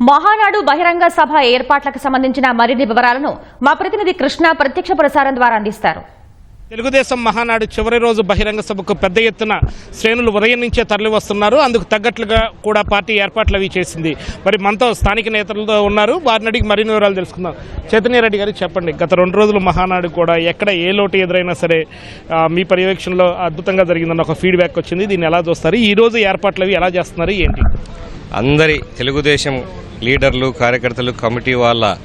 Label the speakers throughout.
Speaker 1: మహానాడు బహిరంగ సభ ఏర్పాట్లకు సంబంధించిన మరిన్ని వివరాలను మా ప్రతినిధి కృష్ణ ప్రత్యక్ష ప్రసారం ద్వారా అందిస్తారు.
Speaker 2: తెలుగుదేశం మహానాడు చివరి రోజు బహిరంగ సభకు పెద్ద ఎత్తున శ్రేణులు ఉదయం నుంచే తరలి వస్తున్నారు అందుకు తగ్గట్లుగా కూడా పార్టీ ఏర్పాట్లు అవి చేసింది. మరి మనతో స్థానిక నేతలతో ఉన్నారు. వారిని అడిగి మరిన్ని వివరాలు తెలుసుకుందాం. చైతన్య రెడ్డి గారు చెప్పండి గత రెండు రోజులు మహానాడు కూడా ఎక్కడ ఏ లోటు ఎదురైనా సరే మీ పర్యవేక్షణలో అద్భుతంగా జరిగిందన్న ఒక ఫీడ్బ్యాక్ వచ్చింది. దీన్ని ఎలా చూస్తారు? ఈ రోజు ఏర్పాట్లు అవి ఎలా చేస్తున్నారు? ఏంటి?
Speaker 3: అందరి తెలుగుదేశం లీడర్లు కార్యకర్తలు కమిటీ వాళ్ళ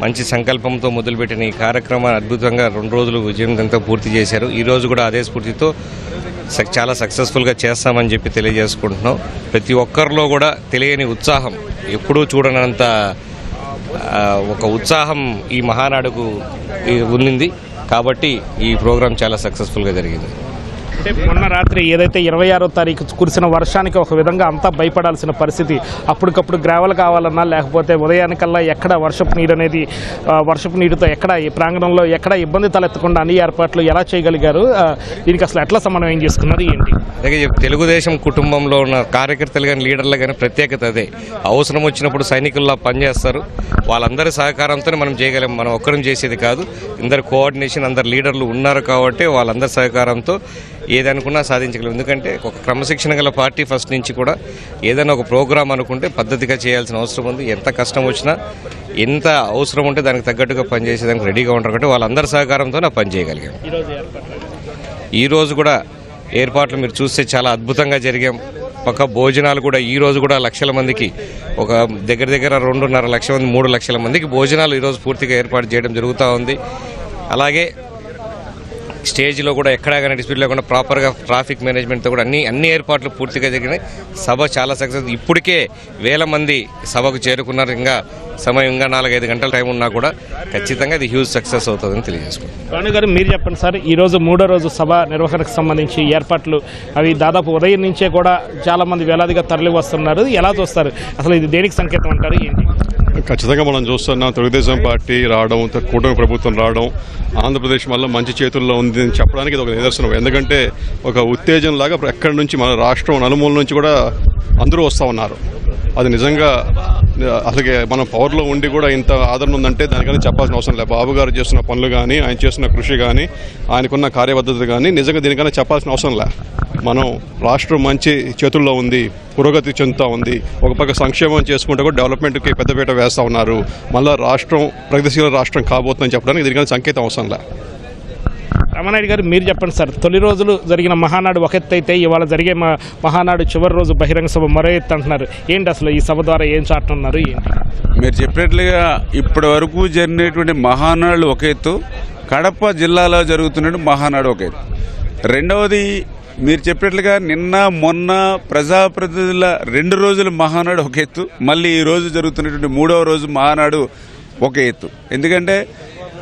Speaker 3: మంచి సంకల్పంతో మొదలుపెట్టిన ఈ కార్యక్రమాన్ని అద్భుతంగా రెండు రోజులు విజయవంతంగా పూర్తి చేశారు. ఈరోజు కూడా అదే స్ఫూర్తితో సక్- చాలా సక్సెస్ఫుల్గా చేస్తామని చెప్పి తెలియజేసుకుంటున్నాం. ప్రతి ఒక్కరిలో కూడా తెలియని ఉత్సాహం ఎప్పుడూ చూడనంత ఒక ఉత్సాహం ఈ మహానాడుకు ఉంది ఉన్నింది. కాబట్టి ఈ ప్రోగ్రాం చాలా సక్సెస్ఫుల్గా జరిగింది.
Speaker 2: అంటే మొన్న రాత్రి ఏదైతే ఇరవై ఆరో తారీఖు కురిసిన వర్షానికి ఒక విధంగా అంతా భయపడాల్సిన పరిస్థితి అప్పటికప్పుడు గ్రావెల్ కావాలన్నా లేకపోతే ఉదయానికల్లా ఎక్కడ వర్షపు నీరు అనేది వర్షపు నీరుతో ఎక్కడ ఈ ప్రాంగణంలో ఎక్కడ ఇబ్బంది తలెత్తకుండా అన్ని ఏర్పాట్లు ఎలా చేయగలిగారు? దీనికి అసలు ఎట్లా సమన్వయం చేసుకున్నారు ఏంటి?
Speaker 3: అలాగే తెలుగుదేశం కుటుంబంలో ఉన్న కార్యకర్తలు కానీ లీడర్లు కానీ ప్రత్యేకత అదే. అవసరం వచ్చినప్పుడు సైనికుల్లా పనిచేస్తారు. వాళ్ళందరి సహకారంతోనే మనం చేయగలం. మనం ఒక్కరం చేసేది కాదు. అందరు కోఆర్డినేషన్ అందరు లీడర్లు ఉన్నారు కాబట్టి వాళ్ళందరి సహకారంతో ఏదనుకున్నా సాధించగలం. ఎందుకంటే ఒక క్రమశిక్షణ గల పార్టీ ఫస్ట్ నుంచి కూడా ఏదైనా ఒక ప్రోగ్రామ్ అనుకుంటే పద్ధతిగా చేయాల్సిన అవసరం ఉంది. ఎంత కష్టం వచ్చినా ఎంత అవసరం ఉంటే దానికి తగ్గట్టుగా పనిచేసేదానికి రెడీగా ఉంటారు కాబట్టి వాళ్ళందరి సహకారంతో నా పని చేయగలిగాం.
Speaker 2: ఈరోజు
Speaker 3: కూడా ఏర్పాట్లు మీరు చూస్తే చాలా అద్భుతంగా జరిగాం. పక్క భోజనాలు కూడా ఈ రోజు కూడా లక్షల మందికి ఒక దగ్గర దగ్గర రెండున్నర లక్షల మంది మూడు లక్షల మందికి భోజనాలు ఈరోజు పూర్తిగా ఏర్పాటు చేయడం జరుగుతూ ఉంది. అలాగే స్టేజ్లో కూడా ఎక్కడా కానీ డిస్ప్యూట్ లేకుండా ప్రాపర్గా ట్రాఫిక్ మేనేజ్మెంట్తో కూడా అన్ని అన్ని ఏర్పాట్లు పూర్తిగా జరిగినాయి. సభ చాలా సక్సెస్ ఇప్పటికే వేల మంది సభకు చేరుకున్నారు. ఇంకా సమయం ఇంకా నాలుగైదు గంటల టైం ఉన్నా కూడా ఖచ్చితంగా ఇది హ్యూజ్ సక్సెస్ అవుతుందని తెలియజేసుకుంటాం
Speaker 2: రాణి గారు మీరు చెప్పండి సార్ ఈ రోజు మూడో రోజు సభ నిర్వహణకు సంబంధించి ఏర్పాట్లు అవి దాదాపు ఉదయం నుంచే కూడా చాలా మంది వేలాదిగా తరలి వస్తున్నారు. ఎలా చూస్తారు? అసలు ఇది దేనికి సంకేతం అంటారు? ఏంటి?
Speaker 4: ఖచ్చితంగా మనం చూస్తున్నాం తెలుగుదేశం పార్టీ రావడం కూటమి ప్రభుత్వం రావడం ఆంధ్రప్రదేశ్ వల్ల మంచి చేతుల్లో ఉంది అని చెప్పడానికి ఇది ఒక నిదర్శనం. ఎందుకంటే ఒక ఉత్తేజం లాగా ఎక్కడి నుంచి మన రాష్ట్రం నలుమూల నుంచి కూడా అందరూ వస్తూ ఉన్నారు. అది నిజంగా అసలు మనం పవర్లో ఉండి కూడా ఇంత ఆదరణ ఉందంటే దానికని చెప్పాల్సిన అవసరం లేదు. బాబు గారు చేస్తున్న పనులు కానీ ఆయన చేస్తున్న కృషి కానీ ఆయనకున్న కార్యబద్ధత కానీ నిజంగా దీనికన్నా చెప్పాల్సిన అవసరం లే. మనం రాష్ట్రం మంచి చేతుల్లో ఉంది పురోగతి చెందుతూ ఉంది. ఒక పక్క సంక్షేమం చేసుకుంటే కూడా డెవలప్మెంట్కి పెద్దపీట వేస్తూ ఉన్నారు. మళ్ళీ రాష్ట్రం ప్రగతిశీల రాష్ట్రం కాబోతుందని చెప్పడానికి దీనికన్నా సంకేతం అవసరం లే.
Speaker 2: రమణాయుడు గారు మీరు చెప్పండి సార్. తొలి రోజులు జరిగిన మహానాడు ఒక ఎత్తు అయితే ఇవాళ జరిగే మహానాడు చివరి రోజు బహిరంగ సభ మరో ఎత్తు అంటున్నారు. ఏంటి అసలు ఈ సభ ద్వారా ఏం చాటున్నారు
Speaker 5: మీరు చెప్పినట్లుగా ఇప్పటి వరకు జరిగినటువంటి మహానాడు ఒక ఎత్తు కడప జిల్లాలో జరుగుతున్న మహానాడు ఒక ఎత్తు. రెండవది మీరు చెప్పినట్లుగా నిన్న మొన్న ప్రజాప్రతినిధుల రెండు రోజుల మహానాడు ఒక ఎత్తు మళ్ళీ ఈ రోజు జరుగుతున్నటువంటి మూడవ రోజు మహానాడు ఒక ఎత్తు. ఎందుకంటే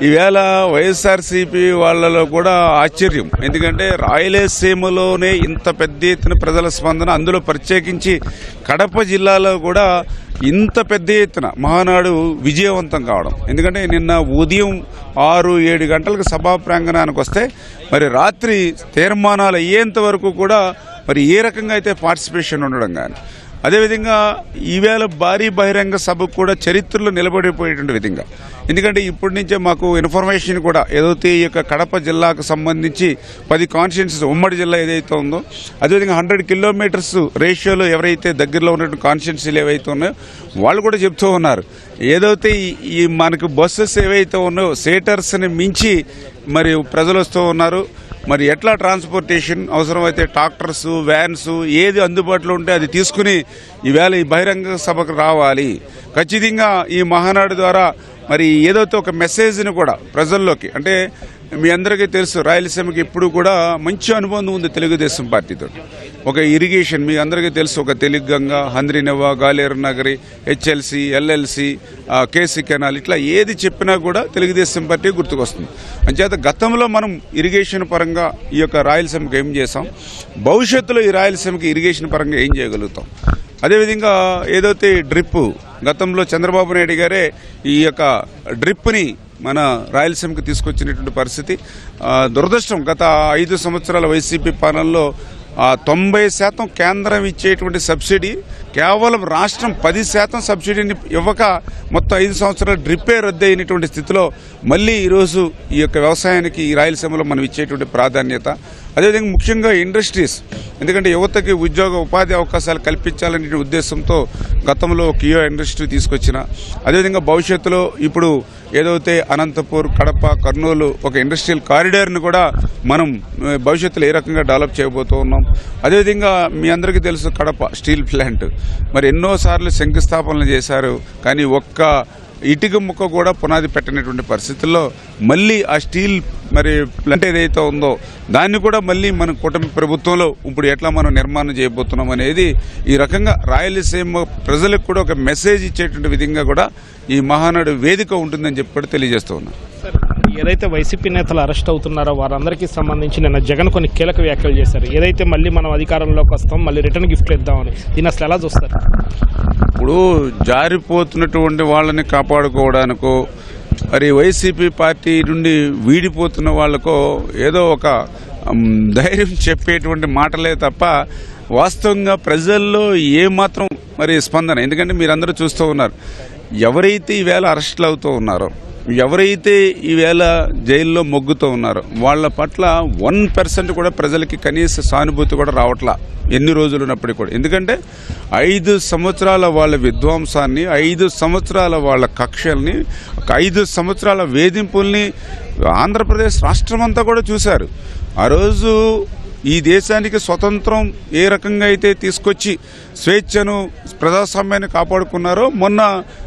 Speaker 5: ఈవేళ వైఎస్ఆర్సీపీ వాళ్ళలో కూడా ఆశ్చర్యం. ఎందుకంటే రాయలసీమలోనే ఇంత పెద్ద ఎత్తున ప్రజల స్పందన అందులో ప్రత్యేకించి కడప జిల్లాలో కూడా ఇంత పెద్ద ఎత్తున మహానాడు విజయవంతం కావడం. ఎందుకంటే నిన్న ఉదయం ఆరు ఏడు గంటలకు సభా ప్రాంగణానికి వస్తే మరి రాత్రి తీర్మానాలు అయ్యేంత వరకు కూడా మరి ఏ రకంగా అయితే పార్టిసిపేషన్ ఉండడం కానీ అదేవిధంగా ఈవేళ భారీ బహిరంగ సభకు కూడా చరిత్రలో నిలబడిపోయేటువంటి విధంగా ఎందుకంటే ఇప్పటి నుంచే మాకు ఇన్ఫర్మేషన్ కూడా ఏదైతే ఈ యొక్క కడప జిల్లాకు సంబంధించి పది కాన్స్టిట్యున్సీస్ ఉమ్మడి జిల్లా ఏదైతే ఉందో అదేవిధంగా హండ్రెడ్ కిలోమీటర్స్ రేషియోలో ఎవరైతే దగ్గరలో ఉన్నటువంటి కాన్స్టిట్యున్సీలు ఏవైతే ఉన్నాయో వాళ్ళు కూడా చెప్తూ ఉన్నారు. ఏదైతే ఈ- ఈ మనకు బస్సెస్ ఏవైతే ఉన్నాయో సేటర్స్ని మించి మరి ప్రజలు వస్తూ ఉన్నారు. మరి ఎట్లా ట్రాన్స్పోర్టేషన్ అవసరమైతే ట్రాక్టర్స్ వ్యాన్స్ ఏది అందుబాటులో ఉంటే అది తీసుకుని ఈవేళ ఈ బహిరంగ సభకు రావాలి. ఖచ్చితంగా ఈ మహానాడు ద్వారా మరి ఏదైతే ఒక మెసేజ్ని కూడా ప్రజల్లోకి అంటే మీ అందరికీ తెలుసు రాయలసీమకి ఎప్పుడు కూడా మంచి అనుబంధం ఉంది తెలుగుదేశం పార్టీతో. ఒక ఇరిగేషన్ మీ అందరికీ తెలుసు ఒక Telugu Ganga Handrineeva Galeru Nagari HLC LLC KC canal ఇట్లా ఏది చెప్పినా కూడా తెలుగుదేశం పార్టీ గుర్తుకొస్తుంది. అంచేత గతంలో మనం ఇరిగేషన్ పరంగా ఈ యొక్క రాయలసీమకి ఏం చేసాం? భవిష్యత్తులో ఈ రాయలసీమకి ఇరిగేషన్ పరంగా ఏం చేయగలుగుతాం? అదేవిధంగా ఏదైతే డ్రిప్ గతంలో చంద్రబాబు నాయుడు గారే ఈ యొక్క డ్రిప్ని మన రాయలసీమకి తీసుకొచ్చినటువంటి పరిస్థితి దురదృష్టం గత ఐదు సంవత్సరాల వైసీపీ పాలనలో తొంభై శాతం కేంద్రం ఇచ్చేటువంటి సబ్సిడీ కేవలం రాష్ట్రం పది శాతం సబ్సిడీని ఇవ్వక మొత్తం ఐదు సంవత్సరాలు డ్రిప్పే రద్దు అయినటువంటి స్థితిలో మళ్ళీ ఈరోజు ఈ యొక్క వ్యవసాయానికి ఈ రాయలసీమలో మనం ఇచ్చేటువంటి ప్రాధాన్యత. అదేవిధంగా ముఖ్యంగా ఇండస్ట్రీస్ ఎందుకంటే యువతకి ఉద్యోగ ఉపాధి అవకాశాలు కల్పించాలనే ఉద్దేశంతో గతంలో కియో ఇండస్ట్రీ తీసుకొచ్చిన. అదేవిధంగా భవిష్యత్తులో ఇప్పుడు ఏదైతే అనంతపూర్ కడప కర్నూలు ఒక ఇండస్ట్రియల్ కారిడార్ని కూడా మనం భవిష్యత్తులో ఏ రకంగా డెవలప్ చేయబోతూ ఉన్నాం. అదేవిధంగా మీ అందరికీ తెలుసు కడప స్టీల్ ప్లాంట్. మరి ఎన్నోసార్లు శంకుస్థాపనలు చేశారు. కానీ ఒక్క ఇటుక ముక్క కూడా పునాది పెట్టినటువంటి పరిస్థితుల్లో మళ్ళీ ఆ స్టీల్ మరి ప్లాంట్ ఏదైతే ఉందో దాన్ని కూడా మళ్ళీ మన కూటమి ప్రభుత్వంలో ఇప్పుడు ఎట్లా మనం నిర్మాణం చేయబోతున్నాం అనేది ఈ రకంగా రాయలసీమ ప్రజలకు కూడా ఒక మెసేజ్ ఇచ్చేటువంటి విధంగా కూడా ఈ మహానాడు వేదిక ఉంటుందని చెప్పి కూడా తెలియజేస్తూ ఉన్నాను
Speaker 2: ఏదైతే వైసీపీ నేతలు అరెస్ట్ అవుతున్నారో వారందరికీ సంబంధించి నిన్న జగన్ కొన్ని కీలక వ్యాఖ్యలు చేశారు. ఏదైతే మళ్ళీ మనం అధికారంలోకి వస్తాం మళ్ళీ రిటర్న్ గిఫ్ట్ ఇద్దామని. దీన్ని అసలు ఎలా చూస్తారు?
Speaker 5: ఇప్పుడు జారిపోతున్నటువంటి వాళ్ళని కాపాడుకోవడానికో మరి వైసీపీ పార్టీ నుండి వీడిపోతున్న వాళ్ళకో ఏదో ఒక ధైర్యం చెప్పేటువంటి మాటలే తప్ప వాస్తవంగా ప్రజల్లో ఏమాత్రం మరి స్పందన. ఎందుకంటే మీరందరూ చూస్తూ ఉన్నారు. ఎవరైతే ఈవేళ అరెస్టులు అవుతూ ఉన్నారో ఎవరైతే ఈవేళ జైల్లో మొగ్గుతూ ఉన్నారో వాళ్ళ పట్ల వన్ పర్సెంట్ కూడా ప్రజలకి కనీస సానుభూతి కూడా రావట్లా. ఎన్ని రోజులు ఉన్నప్పటికీ కూడా. ఎందుకంటే ఐదు సంవత్సరాల వాళ్ళ విధ్వంసాన్ని ఐదు సంవత్సరాల వాళ్ళ కక్షల్ని ఒక ఐదు సంవత్సరాల వేధింపుల్ని ఆంధ్రప్రదేశ్ రాష్ట్రమంతా కూడా చూశారు. ఆ రోజు ఈ దేశానికి స్వతంత్రం ఏ రకంగా అయితే తీసుకొచ్చి స్వేచ్ఛను ప్రజాస్వామ్యాన్ని కాపాడుకున్నారో మొన్న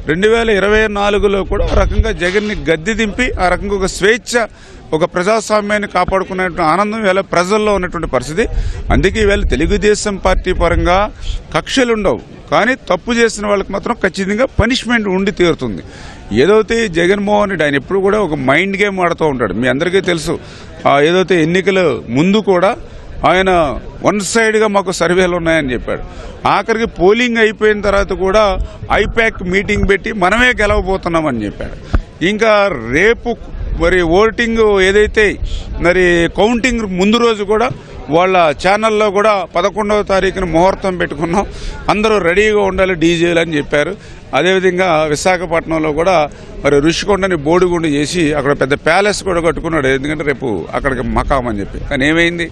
Speaker 5: రెండు వేల ఇరవై నాలుగులో కూడా ఆ రకంగా జగన్ని గద్దె దింపి ఆ రకంగా ఒక స్వేచ్ఛ ఒక ప్రజాస్వామ్యాన్ని కాపాడుకునేటువంటి ఆనందం ఇవాళ ప్రజల్లో ఉన్నటువంటి పరిస్థితి. అందుకే ఇవాళ తెలుగుదేశం పార్టీ పరంగా కక్షలు ఉండవు కానీ తప్పు చేసిన వాళ్ళకి మాత్రం ఖచ్చితంగా పనిష్మెంట్ ఉండి తీరుతుంది. ఏదైతే జగన్మోహన్ రెడ్డి ఆయన ఎప్పుడు కూడా ఒక మైండ్ గేమ్ ఆడుతూ ఉంటాడు. మీ అందరికీ తెలుసు ఆ ఏదైతే ఎన్నికల ముందు కూడా ఆయన వన్ సైడ్గా మాకు సర్వేలు ఉన్నాయని చెప్పాడు. ఆఖరికి పోలింగ్ అయిపోయిన తర్వాత కూడా ఐపాక్ మీటింగ్ పెట్టి మనమే గెలవబోతున్నామని చెప్పాడు. ఇంకా రేపు మరి ఓటింగ్ ఏదైతే మరి కౌంటింగ్ ముందు రోజు కూడా వాళ్ళ ఛానల్లో కూడా పదకొండవ తారీఖున ముహూర్తం పెట్టుకున్నాం. అందరూ రెడీగా ఉండాలి డీజేలు అని చెప్పారు. అదేవిధంగా విశాఖపట్నంలో కూడా మరి ఋషికొండని బోడిగుండు చేసి అక్కడ పెద్ద ప్యాలెస్ కూడా కట్టుకున్నాడు. ఎందుకంటే రేపు అక్కడికి మకాం అని చెప్పి. కానీ ఏమైంది?